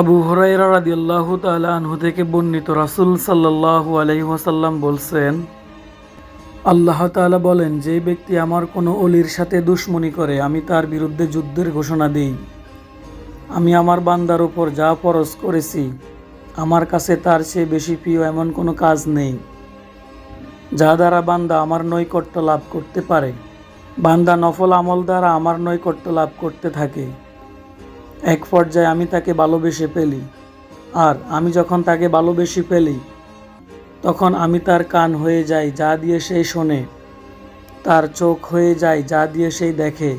আবু হরাইরা রাদিয়াল্লাহ তাআলা আনহু থেকে বর্ণিত রাসূল সাল্লাল্লাহু আলাইহি ওয়াসাল্লাম বলছেন, আল্লাহ তাআলা বলেন, যে ব্যক্তি আমার কোনো অলির সাথে দুশ্মনী করে, আমি তার বিরুদ্ধে যুদ্ধের ঘোষণা দিই। আমি আমার বান্দার ওপর যা পরশ করেছি, আমার কাছে তার চেয়ে বেশি প্রিয় এমন কোনো কাজ নেই। যা দ্বারা বান্দা আমার নৈকট্য লাভ করতে পারে, বান্দা নফল আমল দ্বারা আমার নৈকট্য লাভ করতে থাকে। এক পর্যায়ে আমি তাকে ভালোবেসে ফেলি। আর আমি যখন তাকে ভালোবেসে ফেলি, তখন আমি তার কান হয়ে যাই, যা দিয়ে সেই শোনে। তার চোখ হয়ে যায়, যা দিয়ে সেই দেখে।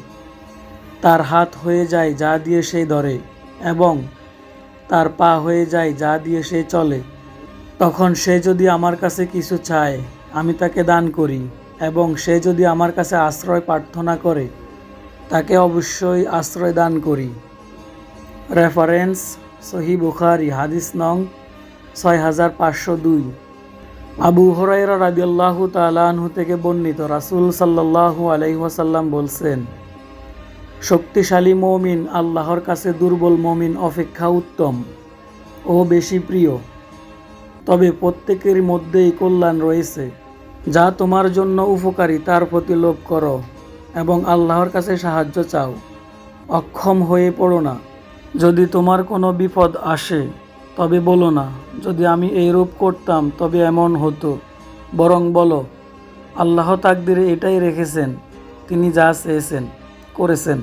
তার হাত হয়ে যায়, যা দিয়ে সেই ধরে। এবং তার পা হয়ে যায়, যা দিয়ে সে চলে। তখন সে যদি আমার কাছে কিছু চায়, আমি তাকে দান করি। এবং সে যদি আমার কাছে আশ্রয় প্রার্থনা করে, তাকে অবশ্যই আশ্রয় দান করি। রেফারেন্স, সহি বুখারি, হাদিস নং ছয় হাজার পাঁচশো দুই। আবু হরাইরা রাদিয়াল্লাহু তাআলা আনহু থেকে বর্ণিত রাসূল সাল্লাল্লাহু আলাইহি ওয়াসাল্লাম বলছেন, শক্তিশালী মমিন আল্লাহর কাছে দুর্বল মমিন অপেক্ষা উত্তম ও বেশি প্রিয়। তবে প্রত্যেকের মধ্যেই কল্যাণ রয়েছে, যা তোমার জন্য উপকারী তার প্রতি লোভ করো এবং আল্লাহর কাছে সাহায্য চাও। অক্ষম হয়ে পড়ো না। যদি তোমার কোনো বিপদ আসে, তবে বলো না। যদি আমি এই রূপ করতাম, তবে এমন হতো। বরং বলো, আল্লাহ তাকদিরে এটাই রেখেছেন, তিনি যা চেয়েছেন, করেছেন।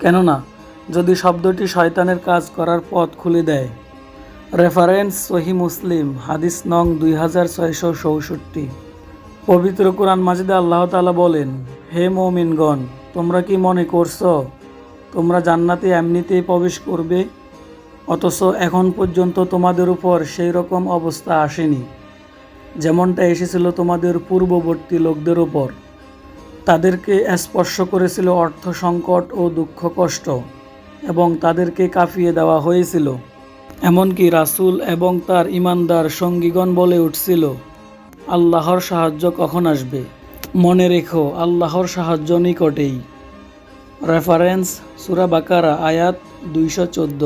কেননা, যদি শব্দটি শয়তানের কাজ করার পথ খুলে দেয়। রেফারেন্স সহি মুসলিম, হাদিস নং দুই হাজার ছয়শো চৌষট্টি। পবিত্র কোরআন মাজিদে আল্লাহ তাআলা বলেন, হে মৌমিনগণ, তোমরা কি মনে করছ তোমরা জান্নাতে এমনিতেই প্রবেশ করবে, অথচ এখন পর্যন্ত তোমাদের উপর সেই রকম অবস্থা আসেনি। যেমনটা এসেছিল তোমাদের পূর্ববর্তী লোকদের উপর। তাদেরকে স্পর্শ করেছিল অর্থ সংকট ও দুঃখ কষ্ট, এবং তাদেরকে কাঁপিয়ে দেওয়া হয়েছিল। এমনকি রাসূল এবং তার ইমানদার সঙ্গীগণ বলে উঠছিল, আল্লাহর সাহায্য কখন আসবে? মনে রেখো, আল্লাহর সাহায্য নিকটেই। রেফারেন্স সুরা বাকারা আয়াত দুইশো চোদ্দ।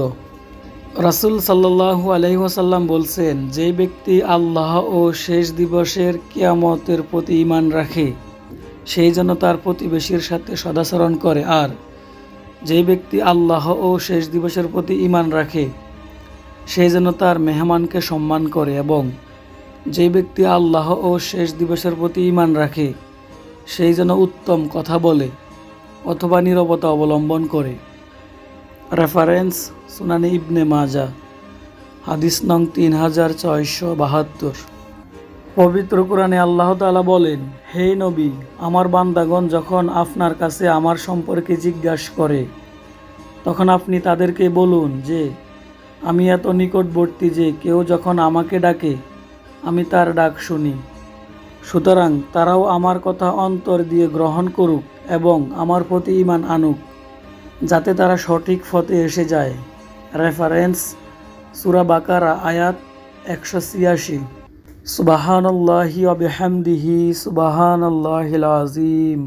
রাসুল সাল্লাহু আলহিহাসাল্লাম বলছেন, যে ব্যক্তি আল্লাহ ও শেষ দিবসের কিয়ামতের প্রতি ইমান রাখে সেই জন্য তার প্রতিবেশীর সাথে সদাচরণ করে। আর, যে ব্যক্তি আল্লাহ ও শেষ দিবসের প্রতি ইমান রাখে সেই যেন তার মেহমানকে সম্মান করে এবং যে ব্যক্তি আল্লাহ ও শেষ দিবসের প্রতি ইমান রাখে সেই যেন উত্তম কথা বলে। অথবা নীরবতা অবলম্বন করে। রেফারেন্স সুনানি ইবনে মাজা হাদিস নং তিন হাজার ছয়শো বাহাত্তর। পবিত্র কোরআনে আল্লাহ তাআলা বলেন, হে নবী, আমার বান্দাগণ যখন আপনার কাছে আমার সম্পর্কে জিজ্ঞাসা করে, তখন আপনি তাদেরকে বলুন যে, আমি এত নিকটবর্তী যে কেউ যখন আমাকে ডাকে, আমি তার ডাক শুনি। সুতরাং তারাও আমার কথা অন্তর দিয়ে গ্রহণ করুক। এবং আমার প্রতি ইমান আনুক, যাতে তারা সঠিক ফতে এসে যায়। রেফারেন্স, সুরা বাকারা, আয়াত একশো ছিয়াশি। সুবাহান আল্লাহি আবিহামদিহি সুবাহান আজিম